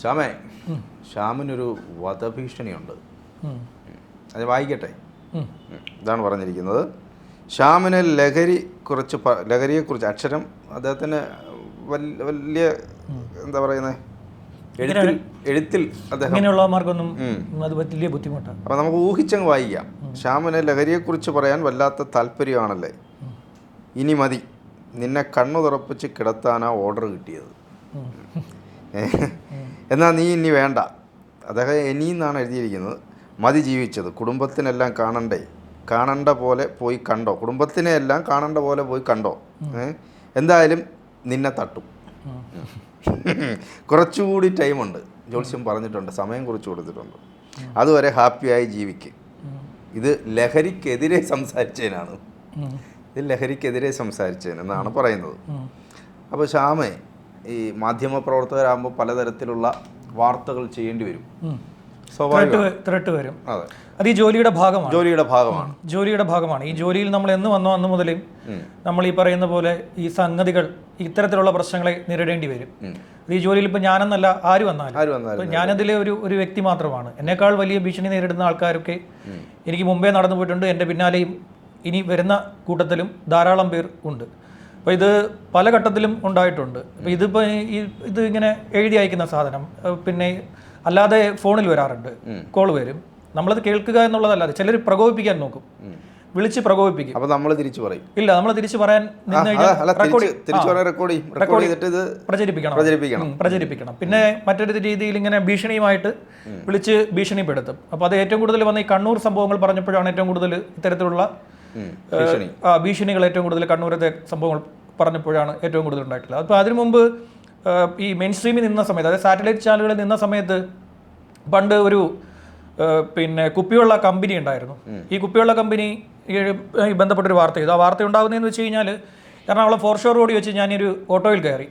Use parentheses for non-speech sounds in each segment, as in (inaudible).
ശ്യാമേ ശ്യാമിനൊരു വധഭീഷണിയുണ്ട്. അത് വായിക്കട്ടെ. ഇതാണ് പറഞ്ഞിരിക്കുന്നത്. ശ്യാമിന് ലഹരി കുറച്ച് ലഹരിയെക്കുറിച്ച് അക്ഷരം അദ്ദേഹത്തിന് വലിയ വലിയ എന്താ പറയുന്നത് എഴുത്തിൽ എഴുത്തിൽ അദ്ദേഹം ഇങ്ങനെയുള്ളവർക്കൊന്നും ഉം. അത് വലിയ ബുദ്ധിമുട്ടാണ് അപ്പം നമുക്ക് ഊഹിച്ചങ്ങ് വായിക്കാം. ശ്യാമിന് ലഹരിയെക്കുറിച്ച് പറയാൻ വല്ലാത്ത താല്പര്യമാണല്ലേ? ഇനി മതി. നിന്നെ കണ്ണു തുറപ്പിച്ച് കിടത്താനാ ഓർഡർ കിട്ടിയത്. എന്നാൽ നീ ഇനി വേണ്ട. അദ്ദേഹം ഇനി എന്നാണ് എഴുതിയിരിക്കുന്നത്. മതി ജീവിച്ചത്. കുടുംബത്തിനെല്ലാം കാണണ്ടേ? കാണണ്ട പോലെ പോയി കണ്ടോ? കുടുംബത്തിനെ എല്ലാം കാണണ്ട പോലെ പോയി കണ്ടോ? എന്തായാലും നിന്നെ തട്ടും. കുറച്ചുകൂടി ടൈമുണ്ട്. ജോത്സ്യം പറഞ്ഞിട്ടുണ്ട്. സമയം കുറിച്ച് കൊടുത്തിട്ടുണ്ട്. അതുവരെ ഹാപ്പിയായി ജീവിക്ക്. ഇത് ലഹരിക്കെതിരെ സംസാരിച്ചതിനാണ്. ഇത് ലഹരിക്കെതിരെ സംസാരിച്ചതിനെന്നാണ് പറയുന്നത്. അപ്പോൾ ശ്യാമേ ഈ മാധ്യമ പ്രവർത്തകരാകുമ്പോൾ പലതരത്തിലുള്ള വാർത്തകൾ ചെയ്യേണ്ടി വരും. ത്രെട്ട് വരും. അതെ. ഈ ജോലിയുടെ ഭാഗമാണ്. ജോലിയുടെ ഭാഗമാണ്. ജോലിയുടെ ഭാഗമാണ്. ഈ ജോലിയിൽ നമ്മൾ എന്ന് വന്നോ അന്ന് മുതലേ നമ്മൾ ഈ പറയുന്ന പോലെ ഈ സംഗതികൾ ഇത്തരത്തിലുള്ള പ്രശ്നങ്ങളെ നേരിടേണ്ടി വരും. ഈ ജോലിയിൽ ഇപ്പൊ ഞാനെന്നല്ല ആര് വന്നാലും. ഞാനതിലെ ഒരു ഒരു വ്യക്തി മാത്രമാണ്. എന്നേക്കാൾ വലിയ ഭീഷണി നേരിടുന്ന ആൾക്കാരൊക്കെ എനിക്ക് മുമ്പേ നടന്നു പോയിട്ടുണ്ട് എന്റെ പിന്നാലെയും ഇനി വരുന്ന കൂട്ടത്തിലും ധാരാളം പേർ ഉണ്ട്. അപ്പോൾ ഇത് പല ഘട്ടത്തിലും ഉണ്ടായിട്ടുണ്ട്. അപ്പോൾ ഇതിപ്പോൾ ഈ ഇത് ഇങ്ങനെ എഴുതി അയക്കുന്ന സാധനം പിന്നെ അല്ലാതെ ഫോണിൽ വരാറുണ്ട്. കോൾ വരും. നമ്മളത് കേൾക്കുക എന്നുള്ളതല്ലാതെ ചിലർ പ്രകോപിപ്പിക്കാൻ നോക്കും. വിളിച്ച് പ്രകോപിപ്പിക്കും. അപ്പോൾ നമ്മൾ തിരിച്ചു പറയും. ഇല്ല നമ്മൾ തിരിച്ച് പറയാൻ റെക്കോർഡ് ചെയ്തിട്ട് പ്രചരിപ്പിക്കണം. പ്രചരിപ്പിക്കണം. പ്രചരിപ്പിക്കണം. പിന്നെ മറ്റൊരു രീതിയിൽ ഇങ്ങനെ ഭീഷണിയുമായിട്ട് വിളിച്ച് ഭീഷണിപ്പെടുത്തും. അപ്പോൾ അത് ഏറ്റവും കൂടുതൽ വന്ന ഈ കണ്ണൂർ സംഭവങ്ങൾ പറഞ്ഞപ്പോഴാണ് ഏറ്റവും കൂടുതൽ ഇത്തരത്തിലുള്ള ഭീഷണികൾ ഏറ്റവും കൂടുതൽ കണ്ണൂരത്തെ സംഭവങ്ങൾ പറഞ്ഞപ്പോഴാണ് ഏറ്റവും കൂടുതൽ ഉണ്ടായിട്ടുള്ളത്. അപ്പോൾ അതിനു മുമ്പ് ഈ മെയിൻ സ്ട്രീമിൽ നിന്ന സമയത്ത് അതായത് സാറ്റലൈറ്റ് ചാനലുകളിൽ നിന്ന സമയത്ത് പണ്ട് ഒരു പിന്നെ കുപ്പിവെള്ള കമ്പനി ഉണ്ടായിരുന്നു. ഈ കുപ്പിവെള്ള കമ്പനി ബന്ധപ്പെട്ടൊരു വാർത്ത ചെയ്തു. ആ വാർത്ത ഉണ്ടാകുന്നതെന്ന് വെച്ച് കഴിഞ്ഞാൽ എറണാകുളം ഫോർഷോർ റോഡിൽ വെച്ച് ഞാനൊരു ഓട്ടോയിൽ കയറി.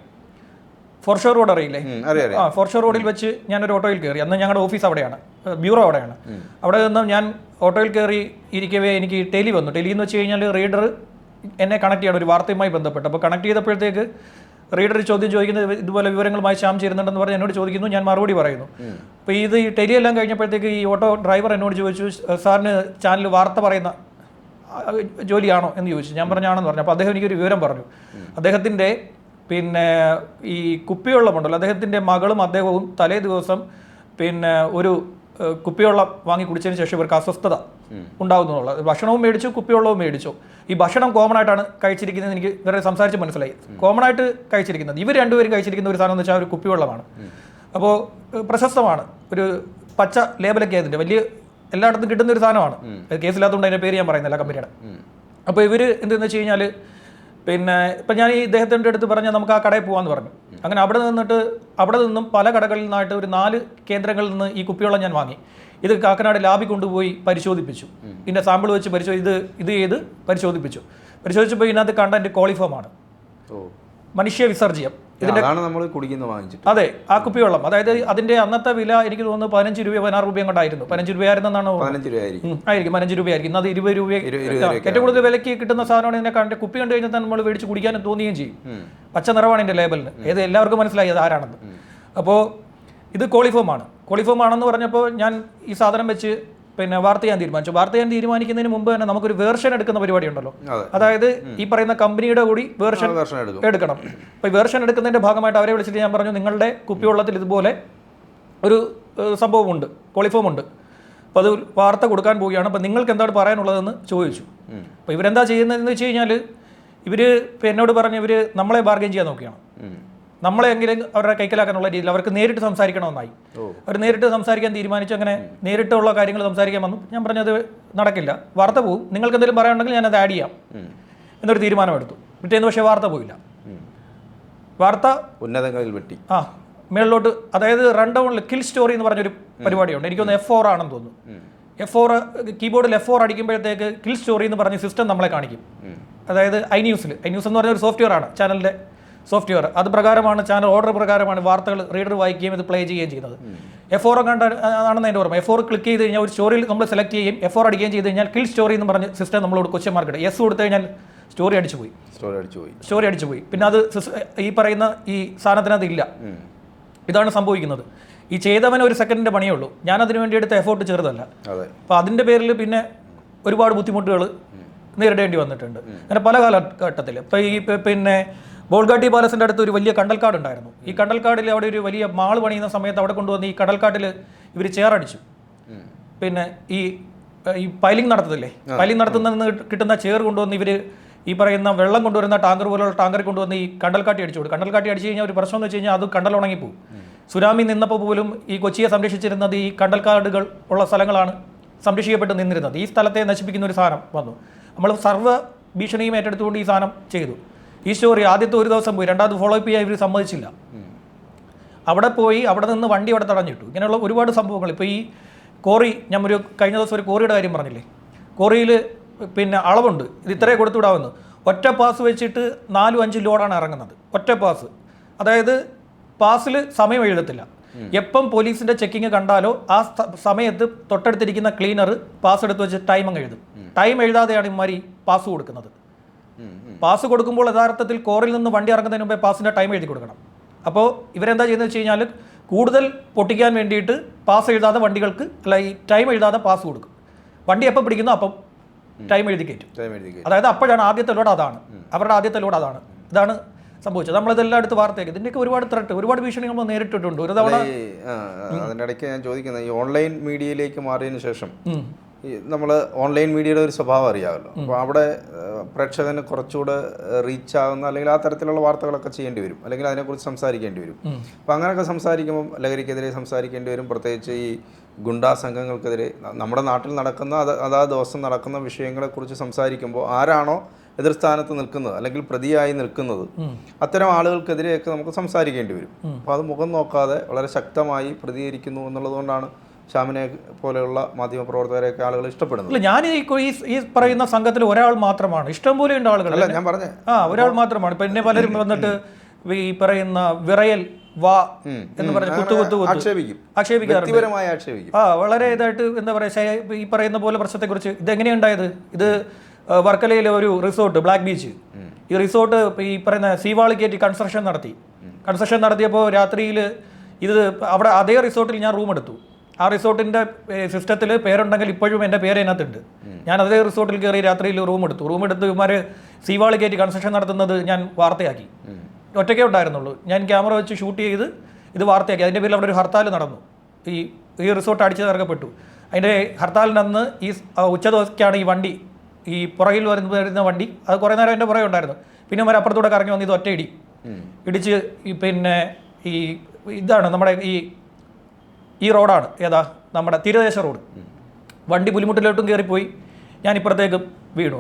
ഫോർഷോർ റോഡ് അറിയില്ലേ? ആ ഫോർ ഷോർ ആ ഫോർഷോർ റോഡിൽ വെച്ച് ഞാനൊരു ഓട്ടോയിൽ കയറി. അന്ന് ഞങ്ങളുടെ ഓഫീസ് അവിടെയാണ്. ബ്യൂറോ അവിടെയാണ്. അവിടെ നിന്ന് ഞാൻ ഓട്ടോയിൽ കയറി ഇരിക്കവേ എനിക്ക് ടെലി വന്നു. ടെലി എന്ന് വെച്ച് കഴിഞ്ഞാൽ റീഡർ എന്നെ കണക്ട് ചെയ്യണം ഒരു വാർത്തയുമായി ബന്ധപ്പെട്ട്. അപ്പോൾ കണക്ട് ചെയ്തപ്പോഴത്തേക്ക് റീഡർ ചോദ്യം ചോദിക്കുന്നത് ഇതുപോലെ വിവരങ്ങളുമായി ശ്യാം ചേരുന്നുണ്ടെന്ന് പറഞ്ഞ് എന്നോട് ചോദിക്കുന്നു ഞാൻ മറുപടി പറയുന്നു. അപ്പോൾ ഇത് ഈ ടെലി എല്ലാം കഴിഞ്ഞപ്പോഴത്തേക്ക് ഈ ഓട്ടോ ഡ്രൈവർ എന്നോട് ചോദിച്ചു സാറിന് ചാനൽ വാർത്ത പറയുന്ന ജോലിയാണോ? എന്ന് ചോദിച്ചു. ഞാൻ പറഞ്ഞാണെന്ന് പറഞ്ഞു. അപ്പോൾ അദ്ദേഹം എനിക്കൊരു വിവരം പറഞ്ഞു. അദ്ദേഹത്തിന്റെ പിന്നെ ഈ കുപ്പിവെള്ളമുണ്ടല്ലോ അദ്ദേഹത്തിന്റെ മകളും അദ്ദേഹവും തലേ ദിവസം പിന്നെ ഒരു കുപ്പിവെള്ളം വാങ്ങി കുടിച്ചതിന് ശേഷം ഇവർക്ക് അസ്വസ്ഥത ഉണ്ടാകുന്നുള്ളത് ഭക്ഷണവും മേടിച്ചു കുപ്പിവെള്ളവും മേടിച്ചു. ഈ ഭക്ഷണം കോമൺ ആയിട്ടാണ് കഴിച്ചിരിക്കുന്നത് എനിക്ക് വേറെ സംസാരിച്ച് മനസ്സിലായി. കോമൺ ആയിട്ട് കഴിച്ചിരിക്കുന്നത്. ഇവർ രണ്ടുപേരും കഴിച്ചിരിക്കുന്ന ഒരു സാധനം എന്ന് വെച്ചാൽ ഒരു കുപ്പിവെള്ളമാണ്. അപ്പോൾ പ്രശസ്തമാണ്. ഒരു പച്ച ലേബലൊക്കെ അതിന്റെ വലിയ എല്ലായിടത്തും കിട്ടുന്ന ഒരു സാധനമാണ്. കേസില്ലാത്തതുകൊണ്ട് അതിന്റെ പേര് ഞാൻ പറയുന്നില്ല കമ്പനിയുടെ. അപ്പോൾ ഇവർ എന്തെന്ന് വെച്ച് കഴിഞ്ഞാൽ പിന്നെ ഇപ്പം ഞാൻ ഈ ഇദ്ദേഹത്തിന്റെ അടുത്ത് പറഞ്ഞാൽ നമുക്ക് ആ കടയിൽ പോകാമെന്ന് പറഞ്ഞു. അങ്ങനെ അവിടെ നിന്നിട്ട് അവിടെ നിന്നും പല കടകളിൽ നിന്നായിട്ട് ഒരു നാല് കേന്ദ്രങ്ങളിൽ നിന്ന് ഈ കുപ്പിവെള്ളം ഞാൻ വാങ്ങി. ഇത് കാക്കനാട് ലാബിൽ കൊണ്ടുപോയി പരിശോധിപ്പിച്ചു. ഇതിന്റെ സാമ്പിൾ വെച്ച് പരിശോധി ഇത് ഇത് ചെയ്ത് പരിശോധിപ്പിച്ചു. പരിശോധിച്ചപ്പോൾ ഇതിനകത്ത് കണ്ടന്റ് കോളിഫോമാണ്. മനുഷ്യ വിസർജ്യം. അതാണ് നമ്മൾ കുടിക്കുന്ന വാങ്ങിച്ചിട്ട്. അതെ ആ കുപ്പിവെള്ളം അതായത് അതിന്റെ അന്നത്തെ വില എനിക്ക് തോന്നുന്നു പതിനഞ്ച് രൂപ പതിനാറ് രൂപയും കൊണ്ടായിരുന്നു പതിനഞ്ച് രൂപയായിരുന്നാണ്. പതിനഞ്ച് രൂപയായിരിക്കും ആയിരിക്കും. പതിനഞ്ച് രൂപയായിരിക്കും അത് ഇരുപത് രൂപ ഏറ്റവും കൂടുതൽ വിലയ്ക്ക് കിട്ടുന്ന സാധനമാണ് ഇതിനെ കണ്ട് കുപ്പി കണ്ടു കഴിഞ്ഞാൽ നമ്മൾ മേടിച്ച് കുടിക്കാനും തോന്നുകയും ചെയ്യും. പച്ച നിറവാണ് ഇതിന്റെ ലേബലിന്. ഏത് എല്ലാവർക്കും മനസ്സിലായി അത് ആരാണെന്ന്. അപ്പോൾ ഇത് കോളിഫോം ആണ് കോളിഫോം ആണെന്ന് പറഞ്ഞപ്പോൾ ഞാൻ ഈ സാധനം വെച്ച് പിന്നെ വാർത്ത ചെയ്യാൻ തീരുമാനിച്ചു. വാർത്ത ചെയ്യാൻ തീരുമാനിക്കുന്നതിന് മുമ്പ് തന്നെ നമുക്കൊരു വേർഷൻ എടുക്കുന്ന പരിപാടി ഉണ്ടല്ലോ അതായത് ഈ പറയുന്ന കമ്പനിയുടെ കൂടി വേർഷൻ വേർഷൻ എടുക്കും. എടുക്കണം. അപ്പോൾ വേർഷൻ എടുക്കുന്നതിന്റെ ഭാഗമായിട്ട് അവരെ വിളിച്ചിട്ട് ഞാൻ പറഞ്ഞു നിങ്ങളുടെ കുപ്പിവെള്ളത്തിൽ ഇതുപോലെ ഒരു സംഭവമുണ്ട് കോളിഫോം ഉണ്ട് അപ്പോൾ അത് വാർത്ത കൊടുക്കാൻ പോവുകയാണ്. അപ്പോൾ നിങ്ങൾക്ക് എന്താണ് പറയാനുള്ളതെന്ന് ചോദിച്ചു. അപ്പോൾ ഇവരെന്താ ചെയ്യുന്നതെന്ന് വെച്ച് കഴിഞ്ഞാൽ ഇവർ ഇപ്പോൾ എന്നോട് പറഞ്ഞ് ഇവർ നമ്മളെ ബാർഗൈൻ ചെയ്യാൻ നോക്കുകയാണ് ഉം. നമ്മളെ എങ്കിലും അവരുടെ കൈക്കലാക്കാനുള്ള രീതിയിൽ അവർക്ക് നേരിട്ട് സംസാരിക്കണമെന്നായി. അവർ നേരിട്ട് സംസാരിക്കാൻ തീരുമാനിച്ചു അങ്ങനെ നേരിട്ടുള്ള കാര്യങ്ങൾ സംസാരിക്കാൻ വന്നു. ഞാൻ പറഞ്ഞത് നടക്കില്ല. വാർത്ത പോകും നിങ്ങൾക്ക് എന്തെങ്കിലും പറയാനുണ്ടെങ്കിൽ ഞാനത് ആഡ് ചെയ്യാം. എന്നൊരു തീരുമാനമെടുത്തു. പിറ്റേന്ന് പക്ഷേ വാർത്ത പോയില്ല. വാർത്ത ഉന്നതങ്ങളിൽ വെട്ടി. ആ മേളിലോട്ട് അതായത് റൺ ഡൗണിൽ കിൽ സ്റ്റോറി എന്ന് പറഞ്ഞൊരു പരിപാടിയുണ്ട്. എനിക്കൊന്ന് എഫ് ഫോർ ആണെന്ന് തോന്നുന്നു. എഫ് ഫോർ കീബോർഡിൽ എഫ് ഫോർ അടിക്കുമ്പോഴത്തേക്ക് കിൽ സ്റ്റോറി എന്ന് പറഞ്ഞ സിസ്റ്റം നമ്മളെ കാണിക്കും. അതായത് ഐ ന്യൂസിൽ ഐ ന്യൂസ് എന്ന് പറഞ്ഞ ഒരു സോഫ്റ്റ്വെയർ ആണ്. ചാനലിന്റെ സോഫ്റ്റ്വെയർ. അത് പ്രകാരമാണ് ചാനൽ ഓർഡർ പ്രകാരമാണ് വാർത്തകൾ റീഡർ വായിക്കുകയും ഇത് പ്ലേ ചെയ്യുകയും ചെയ്യുന്നത്. എഫ് ഫോർ കണ്ട ആണെന്ന് എന്റെ ഓർമ്മ. എഫ് ഫോർ ക്ലിക്ക് ചെയ്ത് കഴിഞ്ഞാൽ ഒരു സ്റ്റോറിയിൽ നമ്മൾ സെലക്ട് ചെയ്യും എഫ് ഫോർ അടിക്കുകയും ചെയ്ത് കഴിഞ്ഞാൽ കിൽ സ്റ്റോറി എന്ന് പറഞ്ഞ സിസ്റ്റം നമ്മളോട് ക്വസ്റ്റ്യൻ മാർക്ക് എസ് കൊടുത്തു കഴിഞ്ഞാൽ സ്റ്റോറി അടിച്ചു പോയി. സ്റ്റോറി അടിച്ചു പോയി. സ്റ്റോറി അടിച്ചു പോയി. പിന്നെ അത് ഈ പറയുന്ന ഈ സാധനത്തിനകത്ത് ഇല്ല. ഇതാണ് സംഭവിക്കുന്നത്. ഈ ചെയ്തവൻ ഒരു സെക്കൻഡിന്റെ പണിയേ ഉള്ളൂ. ഞാൻ അതിന് വേണ്ടി എടുത്ത എഫോർട്ട് ചെറുതല്ല. അതെ. അപ്പോൾ അതിന്റെ പേരിൽ പിന്നെ ഒരുപാട് ബുദ്ധിമുട്ടുകൾ നേരിടേണ്ടി വന്നിട്ടുണ്ട്. അങ്ങനെ പല കാലഘട്ടത്തിൽ ഇപ്പോൾ ഈ പിന്നെ ബോൾഗാട്ടി പാലസിന്റെ അടുത്ത് ഒരു വലിയ കണ്ടൽക്കാട് ഉണ്ടായിരുന്നു. ഈ കണ്ടൽക്കാടിൽ അവിടെ ഒരു വലിയ മാൾ പണിയുന്ന സമയത്ത് അവിടെ കൊണ്ടുവന്ന് ഈ കടൽക്കാട്ടിൽ ഇവർ ചേറടിച്ചു. പിന്നെ ഈ ഈ പൈലിംഗ് നടത്തത്തില്ലേ? പൈലിംഗ് നടത്തുന്ന കിട്ടുന്ന ചേർ കൊണ്ടുവന്ന് ഇവർ ഈ പറയുന്ന വെള്ളം കൊണ്ടുവരുന്ന ടാങ്കർ പോലുള്ള ടാങ്കറിൽ കൊണ്ടുവന്ന് ഈ കണ്ടൽക്കാട്ടി അടിച്ചു കൊടുക്കും. കണ്ടൽക്കാട്ടി അടിച്ചു കഴിഞ്ഞാൽ ഒരു പ്രശ്നം എന്ന് വെച്ച് കഴിഞ്ഞാൽ അത് കണ്ടൽ ഉണങ്ങിപ്പോവും. സുനാമി നിന്നപ്പോൾ പോലും ഈ കൊച്ചിയെ സംരക്ഷിച്ചിരുന്നത് ഈ കണ്ടൽക്കാടുകൾ ഉള്ള സ്ഥലങ്ങളാണ് സംരക്ഷിക്കപ്പെട്ട് നിന്നിരുന്നത്. ഈ സ്ഥലത്തെ നശിപ്പിക്കുന്ന ഒരു സാധനം വന്നു. നമ്മൾ സർവ ഭീഷണിയും ഏറ്റെടുത്തുകൊണ്ട് ഈ സാധനം ചെയ്തു. ഈ സ്റ്റോറി ആദ്യത്തെ ഒരു ദിവസം പോയി. രണ്ടാമത് ഫോളോ അപ്പ് ചെയ്യാൻ ഇവർ സമ്മതിച്ചില്ല. അവിടെ പോയി അവിടെ നിന്ന് വണ്ടി അവിടെ തടഞ്ഞിട്ടു. ഇങ്ങനെയുള്ള ഒരുപാട് സംഭവങ്ങൾ. ഇപ്പോൾ ഈ കോറി ഞാൻ ഒരു കഴിഞ്ഞ ദിവസം ഒരു കോറിയുടെ കാര്യം പറഞ്ഞില്ലേ? കോറിയിൽ പിന്നെ അളവുണ്ട്. ഇത് ഇത്രേ കൊടുത്തുവിടാവുന്നു ഒറ്റ പാസ് വെച്ചിട്ട് നാലും അഞ്ച് ലോഡാണ് ഇറങ്ങുന്നത്. ഒറ്റ പാസ് അതായത് പാസിൽ സമയം എഴുതത്തില്ല. എപ്പം പോലീസിന്റെ ചെക്കിങ് കണ്ടാലോ ആ സമയത്ത് തൊട്ടടുത്തിരിക്കുന്ന ക്ലീനർ പാസ് എടുത്ത് വെച്ച് ടൈം അങ്ങ് എഴുതും. ടൈം എഴുതാതെയാണ് ഇമാരി പാസ് കൊടുക്കുന്നത്. പാസ് കൊടുക്കുമ്പോൾ യഥാർത്ഥത്തിൽ കോറിൽ നിന്ന് വണ്ടി ഇറങ്ങുന്നതിന് മുമ്പേ പാസിന്റെ ടൈം എഴുതി കൊടുക്കണം. അപ്പോൾ ഇവരെന്താ ചെയ്യുന്നത് വെച്ച് കഴിഞ്ഞാൽ കൂടുതൽ പൊട്ടിക്കാൻ വേണ്ടിയിട്ട് പാസ് എഴുതാതെ വണ്ടികൾക്ക് അല്ല ഈ ടൈം എഴുതാതെ പാസ് കൊടുക്കും. വണ്ടി എപ്പോൾ പിടിക്കുന്നു അപ്പം ടൈം എഴുതി കയറ്റും. അതായത് അപ്പോഴാണ് ആദ്യത്തെ ലോഡ് അതാണ്. അവരുടെ ആദ്യത്തെ ലോഡ് അതാണ്. ഇതാണ് സംഭവിച്ചത്. നമ്മളിതെല്ലാം എടുത്ത് വാർത്തയാക്കി. ഇതിന്റെയൊക്കെ ഒരുപാട് ത്രട്ട് ഒരുപാട് ഭീഷണി നമ്മൾ നേരിട്ടിട്ടുണ്ട്. ഒരു തവണ ഇടയ്ക്ക് ഞാൻ ചോദിക്കുന്നത് ഈ ഓൺലൈൻ മീഡിയയിലേക്ക് മാറിയതിന് ശേഷം നമ്മൾ ഓൺലൈൻ മീഡിയയുടെ ഒരു സ്വഭാവം അറിയാമല്ലോ. അപ്പോൾ അവിടെ പ്രേക്ഷകന് കുറച്ചുകൂടെ റീച്ച് ആകുന്ന അല്ലെങ്കിൽ ആ തരത്തിലുള്ള വാർത്തകളൊക്കെ ചെയ്യേണ്ടി വരും. അല്ലെങ്കിൽ അതിനെക്കുറിച്ച് സംസാരിക്കേണ്ടി വരും. അപ്പോൾ അങ്ങനെയൊക്കെ സംസാരിക്കുമ്പോൾ ലഹരിക്കെതിരെ സംസാരിക്കേണ്ടി വരും. പ്രത്യേകിച്ച് ഈ ഗുണ്ടാ സംഘങ്ങൾക്കെതിരെ നമ്മുടെ നാട്ടിൽ നടക്കുന്ന അത് അതാ ദിവസം നടക്കുന്ന വിഷയങ്ങളെക്കുറിച്ച് സംസാരിക്കുമ്പോൾ ആരാണോ എതിർസ്ഥാനത്ത് നിൽക്കുന്നത് അല്ലെങ്കിൽ പ്രതിയായി നിൽക്കുന്നത് അത്തരം ആളുകൾക്കെതിരെയൊക്കെ നമുക്ക് സംസാരിക്കേണ്ടി വരും. അപ്പോൾ അത് മുഖം നോക്കാതെ വളരെ ശക്തമായി പ്രതികരിക്കുന്നു എന്നുള്ളതുകൊണ്ടാണ് ഷാമിനെ പോലെയുള്ള മാധ്യമപ്രവർത്തകരെയൊക്കെ ആളുകൾ ഇഷ്ടപ്പെടുന്നു. ഞാൻ ഈ പറയുന്ന സംഘത്തിൽ ഒരാൾ മാത്രമാണ്. ഇഷ്ടം പോലെ ഉണ്ട് ആളുകൾ. അല്ല ഞാൻ പറഞ്ഞ. ആ ഒരാൾ മാത്രമാണ്. ഇപ്പൊ എന്നെ പലരും വന്നിട്ട് ഈ പറയുന്ന വിറയൽ വാ എന്ന് പറഞ്ഞ കുത്തു കുത്തു ആക്ഷേപിക്കും. ആക്ഷേപിക്കാറുണ്ട്. ആക്ഷേപിക്കും. ആ വളരെ ഇതായിട്ട് എന്താ പറയുക ഈ പറയുന്ന പോലെ പ്രശ്നത്തെ കുറിച്ച് ഇത് വർക്കലയിലെ ഒരു റിസോർട്ട് ബ്ലാക്ക് ബീച്ച്. ഈ റിസോർട്ട് ഈ പറയുന്ന സീവാളി കയറ്റി കൺസ്ട്രക്ഷൻ നടത്തി. കൺസ്ട്രക്ഷൻ നടത്തിയപ്പോൾ രാത്രിയിൽ ഇത് അവിടെ അതേ റിസോർട്ടിൽ ഞാൻ റൂം എടുത്തു ആ റിസോർട്ടിന്റെ സിസ്റ്റത്തിൽ പേരുണ്ടെങ്കിൽ ഇപ്പോഴും എന്റെ പേര് അതിനകത്തുണ്ട് ഞാൻ അതേ റിസോർട്ടിൽ കയറി രാത്രിയിൽ റൂം എടുത്തു. റൂം എടുത്ത് ഇവന്മാർ സീവാളി കയറ്റി കൺസ്ട്രക്ഷൻ നടത്തുന്നത് ഞാൻ വാർത്തയാക്കി. ഒറ്റയ്ക്കേ ഉണ്ടായിരുന്നുള്ളൂ. ഞാൻ ക്യാമറ വെച്ച് ഷൂട്ട് ചെയ്ത് ഇത് വാർത്തയാക്കി. അതിന്റെ പേരിൽ അവിടെ ഒരു ഹർത്താൽ നടന്നു. ഈ ഈ റിസോർട്ട് അടിച്ചു തകർക്കപ്പെട്ടു. അതിന്റെ ഹർത്താലിന് അന്ന് ഈ സ്- ഉച്ച ദിവസക്കാണ് ഈ വണ്ടി ഈ പുറകിൽ വരുന്ന വരുന്ന വണ്ടി. അത് കുറേ നേരം എന്റെ പുറകെ ഉണ്ടായിരുന്നു. പിന്നെ അവർ അപ്പുറത്തൂടെ കറങ്ങി വന്ന് ഇത് ഒറ്റ ഇടി ഇടിച്ച് പിന്നെ ഈ ഇതാണ് നമ്മുടെ ഈ ഈ റോഡാണ്. ഏതാ? നമ്മുടെ തീരദേശ റോഡ്. വണ്ടി പുലിമുട്ടിലോട്ടും കയറിപ്പോയി. ഞാൻ ഇപ്പുറത്തേക്ക് വീണു.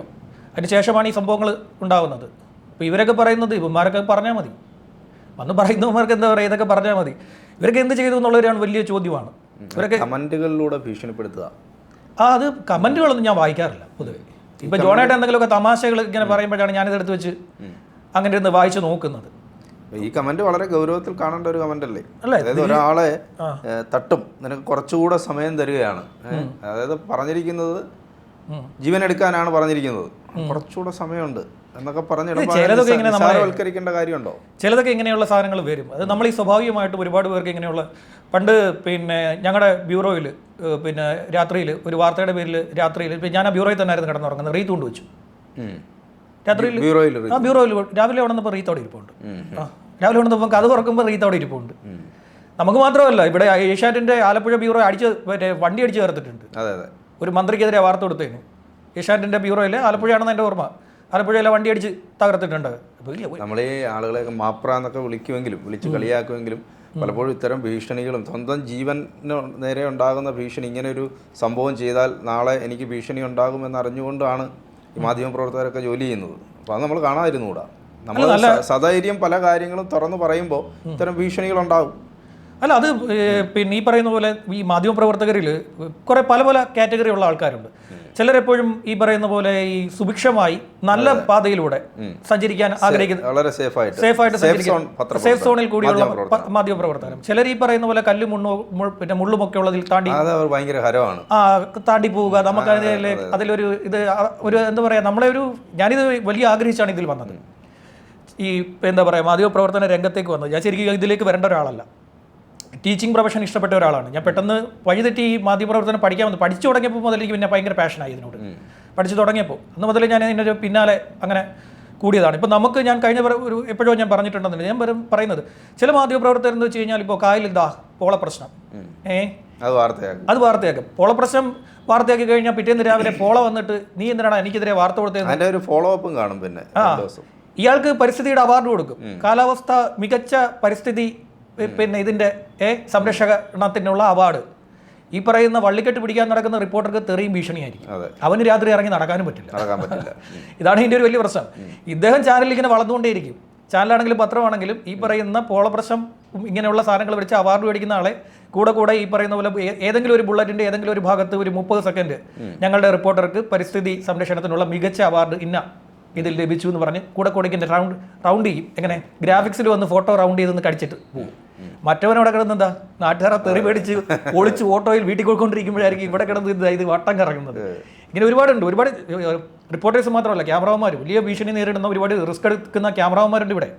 അതിന് ശേഷമാണ് ഈ സംഭവങ്ങൾ ഉണ്ടാകുന്നത് അപ്പോൾ ഇവരൊക്കെ പറയുന്നത് ഇവന്മാരൊക്കെ പറഞ്ഞാൽ മതി. വന്ന് പറയുന്നവന്മാർക്ക് എന്താ പറയുക ഇതൊക്കെ പറഞ്ഞാൽ മതി. ഇവരൊക്കെ എന്ത് ചെയ്തു എന്നുള്ളവരാണ് വലിയ ചോദ്യമാണ്. ഇവരൊക്കെ കമന്റുകളിലൂടെ ഭീഷണിപ്പെടുത്തുക. ആ അത് കമന്റുകളൊന്നും ഞാൻ വായിക്കാറില്ല പൊതുവെ. ഇപ്പം ജോണായിട്ട് എന്തെങ്കിലുമൊക്കെ തമാശകൾ ഇങ്ങനെ പറയുമ്പോഴാണ് ഞാനിതെടുത്ത് വെച്ച് അങ്ങനെ ഇരുന്ന് വായിച്ച് നോക്കുന്നത്. ഈ കമന്റ് വളരെ ഗൗരവത്തിൽ കാണേണ്ട ഒരു കമന്റ് അല്ലേ? അതായത് ഒരാളെ തട്ടും. നിനക്ക് കുറച്ചുകൂടെ സമയം തരികയാണ്. അതായത് പറഞ്ഞിരിക്കുന്നത് ജീവൻ എടുക്കാനാണ് പറഞ്ഞിരിക്കുന്നത്. കുറച്ചുകൂടെ സമയമുണ്ട് എന്നൊക്കെ ചിലതൊക്കെ ഇങ്ങനെ നമ്മളെ- കാര്യമുണ്ടോ? ചിലതൊക്കെ ഇങ്ങനെയുള്ള സാധനങ്ങൾ വരും. അത് നമ്മൾ ഈ സ്വാഭാവികമായിട്ടും ഒരുപാട് പേർക്ക് ഇങ്ങനെയുള്ള പണ്ട് പിന്നെ ഞങ്ങളുടെ ബ്യൂറോയിൽ പിന്നെ രാത്രിയിൽ ഒരു വാർത്തയുടെ പേരിൽ രാത്രിയിൽ ഇപ്പം ഞാൻ ആ ബ്യൂറോയിൽ തന്നെ ആയിരുന്നു കിടന്നുറങ്ങുന്നത് റീത്ത് കൊണ്ട് വെച്ചു രാത്രിയിൽ ബ്യൂറോയിൽ ആ ബ്യൂറോയിൽ രാവിലെ ഉണർന്നപ്പോൾ റീത്തോടെ ഇരിപ്പുണ്ട്. ആ. രാവിലെ ഉണർന്നപ്പോൾ കഥ തുറക്കുമ്പോൾ റീത്ത് അവിടെ ഇരിപ്പുണ്ട് നമുക്ക് മാത്രമല്ല ഇവിടെ ഏഷ്യാറ്റിന്റെ ആലപ്പുഴ ബ്യൂറോ അടിച്ച് മറ്റേ വണ്ടി അടിച്ച് ചേർത്തിട്ടുണ്ട്. അതെ അതെ. ഒരു മന്ത്രിക്കെതിരെ വാർത്ത കൊടുത്തേനു. ഏഷ്യാറ്റിന്റെ ബ്യൂറോയിൽ ആലപ്പുഴയാണെന്ന് എന്റെ ഓർമ്മ. ആലപ്പുഴയിലെ വണ്ടി അടിച്ച് തകർത്തിട്ടുണ്ട്. നമ്മൾ ഈ ആളുകളെ മാപ്ര എന്നൊക്കെ വിളിക്കുമെങ്കിലും വിളിച്ച് കളിയാക്കുമെങ്കിലും പലപ്പോഴും ഇത്തരം ഭീഷണികളും സ്വന്തം ജീവൻ നേരെ ഉണ്ടാകുന്ന ഭീഷണി ഇങ്ങനെ ഒരു സംഭവം ചെയ്താൽ നാളെ എനിക്ക് ഭീഷണി ഉണ്ടാകുമെന്ന് അറിഞ്ഞുകൊണ്ടാണ് ഈ മാധ്യമ മാധ്യമപ്രവർത്തകരൊക്കെ ജോലി ചെയ്യുന്നത്. അപ്പോൾ അത് നമ്മൾ കാണാതിരുന്നുകൂടാ. നമ്മൾ സധൈര്യം പല കാര്യങ്ങളും തുറന്നു പറയുമ്പോൾ ഇത്തരം ഭീഷണികൾ ഉണ്ടാകും അല്ല അത് പിന്നെ ഈ പറയുന്ന പോലെ ഈ മാധ്യമപ്രവർത്തകരിൽ കുറെ പല പല കാറ്റഗറി ഉള്ള ആൾക്കാരുണ്ട്. ചിലരെപ്പോഴും ഈ പറയുന്ന പോലെ ഈ സുഭിക്ഷമായി നല്ല പാതയിലൂടെ സഞ്ചരിക്കാൻ ആഗ്രഹിക്കുന്നു വളരെ സേഫായിട്ട്. സേഫ് ആയിട്ട് സേഫ് സോണിൽ കൂടിയുള്ള മാധ്യമപ്രവർത്തനം. ചിലർ ഈ പറയുന്ന പോലെ കല്ലും മുണ്ണോ പിന്നെ മുള്ളുമൊക്കെ ഉള്ളതിൽ താണ്ടി ഭയങ്കര ഹരമാണ്. ആ താണ്ടി പോവുക. നമുക്ക് അതിലെ അതിലൊരു ഇത് ഒരു എന്താ പറയുക നമ്മളെ ഒരു ഞാനിത് വലിയ ആഗ്രഹിച്ചാണ് ഇതിൽ വന്നത്. ഈ എന്താ പറയുക മാധ്യമപ്രവർത്തന രംഗത്തേക്ക് വന്നത്. ഞാൻ ശരിക്കും ഇതിലേക്ക് വരേണ്ട ഒരാളല്ല. ടീച്ചിങ് പ്രൊഫഷൻ ഇഷ്ടപ്പെട്ട ഒരാളാണ്. ഞാൻ പെട്ടെന്ന് വഴിതെറ്റി ഈ മാധ്യമപ്രവർത്തനം പഠിക്കാൻ വന്നു. പഠിച്ചു തുടങ്ങിയപ്പോൾ മുതൽ എനിക്ക് പിന്നെ ഭയങ്കര പാഷനായി ഇതിനോട്. പഠിച്ചു തുടങ്ങിയപ്പോൾ അന്ന് മുതൽ ഞാൻ ഇതിനൊരു പിന്നാലെ അങ്ങനെ കൂടിയതാണ്. ഇപ്പോൾ നമുക്ക് ഞാൻ കഴിഞ്ഞ ഒരു എപ്പോഴോ ഞാൻ പറഞ്ഞിട്ടുണ്ടെന്നില്ല. ഞാൻ പറയുന്നത് ചില മാധ്യമപ്രവർത്തകർ എന്ന് വെച്ച് കഴിഞ്ഞാൽ ഇപ്പോൾ കായൽ ഇതാ പോള പ്രശ്നം. ഏ? അത് വാർത്തയാക്കും. അത് വാർത്തയാക്കും. പോള പ്രശ്നം വാർത്തയാക്കി കഴിഞ്ഞാൽ പിറ്റേന്ന് രാവിലെ പോള വന്നിട്ട് നീ എന്തിനാണ് എനിക്കെതിരെ വാർത്ത കൊടുത്തത് ഒരു ഫോളോ അപ്പും കാണും പിന്നെ ദിവസം. ഇയാൾക്ക് പരിസ്ഥിതിയുടെ അവാർഡ് കൊടുക്കും. കാലാവസ്ഥ മികച്ച പരിസ്ഥിതി പിന്നെ ഇതിന്റെ ഏ സംരക്ഷണത്തിനുള്ള അവാർഡ്. ഈ പറയുന്ന വള്ളിക്കെട്ട് പിടിക്കാൻ നടക്കുന്ന റിപ്പോർട്ടർക്ക് തെറിയും ഭീഷണിയായിരിക്കും. അവന് രാത്രി ഇറങ്ങി നടക്കാനും പറ്റില്ല. നടക്കാൻ പറ്റില്ല. (laughs) ഇതാണ് ഇതിന്റെ ഒരു വലിയ പ്രശ്നം. ഇദ്ദേഹം ചാനലിൽ ഇങ്ങനെ വളർന്നുകൊണ്ടേയിരിക്കും. ചാനലാണെങ്കിലും പത്രമാണെങ്കിലും ഈ പറയുന്ന പോളപ്രശം ഇങ്ങനെയുള്ള സാധനങ്ങൾ വെച്ച് അവാർഡ് മേടിക്കുന്ന ആളെ കൂടെ കൂടെ ഈ പറയുന്ന പോലെ ഏതെങ്കിലും ഒരു ബുള്ളറ്റിന്റെ ഏതെങ്കിലും ഒരു ഭാഗത്ത് ഒരു മുപ്പത് സെക്കൻഡ് ഞങ്ങളുടെ റിപ്പോർട്ടർക്ക് പരിസ്ഥിതി സംരക്ഷണത്തിനുള്ള മികച്ച അവാർഡ് ഇന്ന ഇതിൽ ലഭിച്ചു എന്ന് പറഞ്ഞ് കൂടെ കൂടെ ഇങ്ങനെ റൗണ്ട് റൗണ്ട് ചെയ്യും. എങ്ങനെ? ഗ്രാഫിക്സിൽ വന്ന് ഫോട്ടോ റൗണ്ട് ചെയ്തൊന്ന് കടിച്ചിട്ട് മറ്റവനവിടെ കിടന്ന് എന്താ? നാട്ടുകാരെ തെറി പേടിച്ച് ഒളിച്ച് ഓട്ടോയിൽ വീട്ടിൽ പോയിക്കൊണ്ടിരിക്കുമ്പോഴായിരിക്കും ഇവിടെ കിടന്ന് ഇത് ഇത് വട്ടം കറങ്ങുന്നത്. ഇങ്ങനെ ഒരുപാടുണ്ട്. ഒരുപാട് റിപ്പോർട്ടേഴ്സ് മാത്രമല്ല ക്യാമറമാർ വലിയ ഭീഷണി നേരിടുന്ന ഒരുപാട് റിസ്ക് എടുക്കുന്ന ക്യാമറമാരുണ്ട് ഇവിടെ.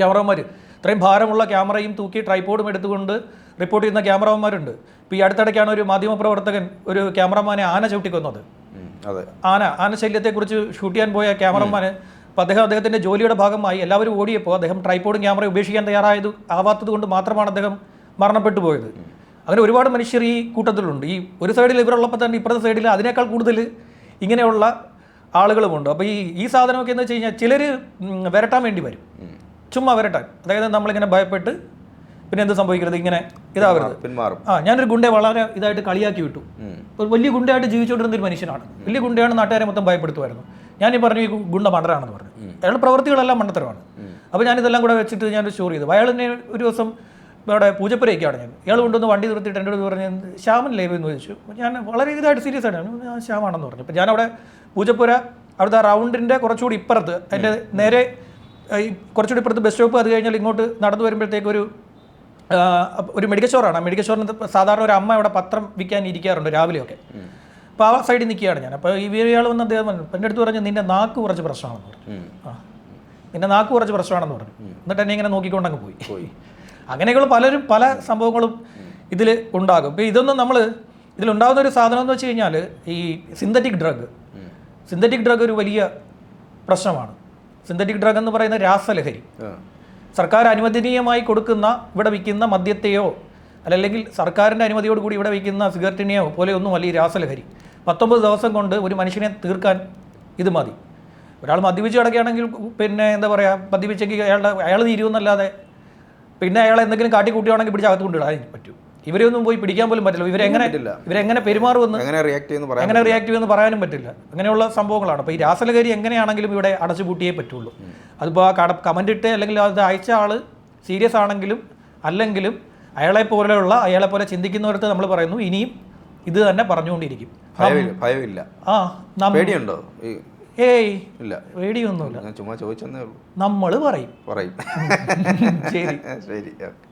ക്യാമറമാർ ഇത്രയും ഭാരമുള്ള ക്യാമറയും തൂക്കി ട്രൈപോഡും എടുത്തുകൊണ്ട് റിപ്പോർട്ട് ചെയ്യുന്ന ക്യാമറമാരുണ്ട് ഇപ്പോൾ ഈ അടുത്തിടയ്ക്കാണ് ഒരു മാധ്യമപ്രവർത്തകൻ ഒരു ക്യാമറമാനെ ആന ചവിട്ടിക്കൊന്നത്. അതെ. ആന കുറിച്ച് ഷൂട്ട് ചെയ്യാൻ പോയ ക്യാമറമാന് അപ്പോൾ അദ്ദേഹം അദ്ദേഹത്തിന്റെ ജോലിയുടെ ഭാഗമായി എല്ലാവരും ഓടിയപ്പോൾ അദ്ദേഹം ട്രൈപ്പോഡും ക്യാമറ ഉപേക്ഷിക്കാൻ തയ്യാറായത് ആവാത്തത് കൊണ്ട് മാത്രമാണ് അദ്ദേഹം മരണപ്പെട്ടു പോയത്. അങ്ങനെ ഒരുപാട് മനുഷ്യർ ഈ കൂട്ടത്തിലുണ്ട്. ഈ ഒരു സൈഡിൽ ഇവരുള്ളപ്പോൾ തന്നെ ഇപ്പുറത്തെ സൈഡിൽ അതിനേക്കാൾ കൂടുതൽ ഇങ്ങനെയുള്ള ആളുകളുമുണ്ട്. അപ്പോൾ ഈ ഈ സാധനമൊക്കെ എന്ന് വെച്ച് കഴിഞ്ഞാൽ ചിലർ വരട്ടാൻ വേണ്ടി വരും. ചുമ്മാ വരട്ടാൻ. അതായത് നമ്മളിങ്ങനെ ഭയപ്പെട്ട് പിന്നെ എന്ത് സംഭവിക്കരുത്? ഇങ്ങനെ ഇതാവരുത്. പിന്മാറും ആ ഞാനൊരു ഗുണ്ടയെ വളരെ ഇതായിട്ട് കളിയാക്കി വിട്ടു. ഒരു വലിയ ഗുണ്ടയായിട്ട് ജീവിച്ചുകൊണ്ടിരുന്ന ഒരു മനുഷ്യനാണ്. വലിയ ഗുണ്ടയാണ് നാട്ടുകാരെ മൊത്തം ഭയപ്പെടുത്തുമായിരുന്നു. ഞാൻ ഈ പറഞ്ഞു ഈ ഗുണ്ട മണ്ടരാണെന്ന് പറഞ്ഞു. അയാളുടെ പ്രവൃത്തികളെല്ലാം മണ്ടത്തരമാണ്. അപ്പോൾ ഞാനിതെല്ലാം കൂടെ വെച്ചിട്ട് ഞാനൊരു സ്റ്റോറി ചെയ്തു. അയാൾ എന്നെ ഒരു ദിവസം ഇവിടെ പൂജപ്പുരയൊക്കെയാണ് ഞാൻ. ഇയാൾ കൊണ്ടുവന്ന് വണ്ടി നിർത്തിയിട്ട് എന്റെ അടുത്ത് പറഞ്ഞ് ശ്യാമൻ ലൈവ് എന്ന് ചോദിച്ചു. ഞാൻ വളരെ ഇതായിട്ട് സീരിയസ് ആയിട്ട് ഞാൻ പറഞ്ഞു, "ആ, ശ്യാമാണെന്ന് പറഞ്ഞു. അപ്പോൾ ഞാനവിടെ പൂജപ്പുര അവിടുത്തെ റൗണ്ടിന്റെ കുറച്ചുകൂടി ഇപ്പുറത്ത് അതിന്റെ നേരെ ഈ കുറച്ചുകൂടി ഇപ്പുറത്ത് ബസ് സ്റ്റോപ്പ് അത് കഴിഞ്ഞാൽ ഇങ്ങോട്ട് നടന്നു വരുമ്പോഴത്തേക്ക് ഒരു മെഡിക്കൽ സ്റ്റോറാണ് മെഡിക്കൽ സ്റ്റോറിന് സാധാരണ ഒരു അമ്മ അവിടെ പത്രം വിൽക്കാൻ ഇരിക്കാറുണ്ട് രാവിലെയൊക്കെ. അപ്പോൾ ആ സൈഡിൽ നിൽക്കുകയാണ് ഞാൻ. അപ്പോൾ ഈ ഇയാൾ വന്ന് അദ്ദേഹം പറഞ്ഞു എന്റെ അടുത്ത് പറഞ്ഞു നിന്റെ നാക്ക് കുറച്ച് പ്രശ്നമാണെന്ന് പറഞ്ഞു. ആ. നിന്റെ നാക്ക് കുറച്ച് പ്രശ്നമാണെന്ന് പറഞ്ഞു. എന്നിട്ട് എന്നെ ഇങ്ങനെ നോക്കിക്കൊണ്ട് അങ്ങ് പോയി. (laughs) അങ്ങനെയൊക്കെയുള്ള പലരും പല സംഭവങ്ങളും ഇതിൽ ഉണ്ടാകും. ഇപ്പോൾ ഇതൊന്നും നമ്മൾ ഇതിലുണ്ടാകുന്ന ഒരു സാധനം എന്ന് വെച്ച് കഴിഞ്ഞാൽ ഈ സിന്തറ്റിക് ഡ്രഗ്. സിന്തറ്റിക് ഡ്രഗ് ഒരു വലിയ പ്രശ്നമാണ്. സിന്തറ്റിക് ഡ്രഗ് എന്ന് പറയുന്ന രാസലഹരി. സർക്കാർ അനുവദനീയമായി കൊടുക്കുന്ന ഇവിടെ വിൽക്കുന്ന മദ്യത്തെയോ അല്ലെങ്കിൽ സർക്കാരിന്റെ അനുമതിയോട് കൂടി ഇവിടെ വിൽക്കുന്ന സിഗരറ്റിനെയോ പോലെയൊന്നും അല്ല ഈ രാസലഹരി. പത്തൊമ്പത് ദിവസം കൊണ്ട് ഒരു മനുഷ്യനെ തീർക്കാൻ ഇത് മതി. ഒരാൾ മദ്യപിച്ച് കിടക്കുകയാണെങ്കിൽ പിന്നെ എന്താ പറയുക മദ്യപിച്ചെങ്കിൽ അയാളുടെ അയാൾ തീരുമെന്നല്ലാതെ പിന്നെ അയാളെ എന്തെങ്കിലും കാട്ടിക്കൂട്ടുകയാണെങ്കിൽ പിടിച്ച് അകത്ത് കൊണ്ടിടാൻ പറ്റും. ഇവരെയൊന്നും പോയി പിടിക്കാൻ പോലും പറ്റില്ല. ഇവരെങ്ങനെ. ഇവരെങ്ങനെ പെരുമാറുമെന്ന് എങ്ങനെ റിയാക്ട് ചെയ്യുന്ന എങ്ങനെ റിയാക്ട് ചെയ്യുമെന്ന് പറയാനും പറ്റില്ല. അങ്ങനെയുള്ള സംഭവങ്ങളാണ്. അപ്പോൾ ഈ രാസലഹരി എങ്ങനെയാണെങ്കിലും ഇവിടെ അടച്ചുപൂട്ടിയേ പറ്റുള്ളൂ. അതിപ്പോൾ ആ കട കമന്റ് ഇട്ട് അല്ലെങ്കിൽ അത് അയച്ച ആൾ സീരിയസ് ആണെങ്കിലും അല്ലെങ്കിലും അയാളെ പോലെയുള്ള അയാളെ പോലെ ചിന്തിക്കുന്നവർക്ക് നമ്മൾ പറയുന്നു ഇനിയും ഇത് തന്നെ പറഞ്ഞുകൊണ്ടിരിക്കും. ഭയമില്ല ആ പേടിയുണ്ടോ? ഏയ് ഇല്ല. പേടിയൊന്നുമില്ല. ചുമ്മാ ചോദിച്ചെന്നേ ഉള്ളൂ. നമ്മൾ പറയും. പറയും. ശരി. (laughs) ശരി ഓക്കെ.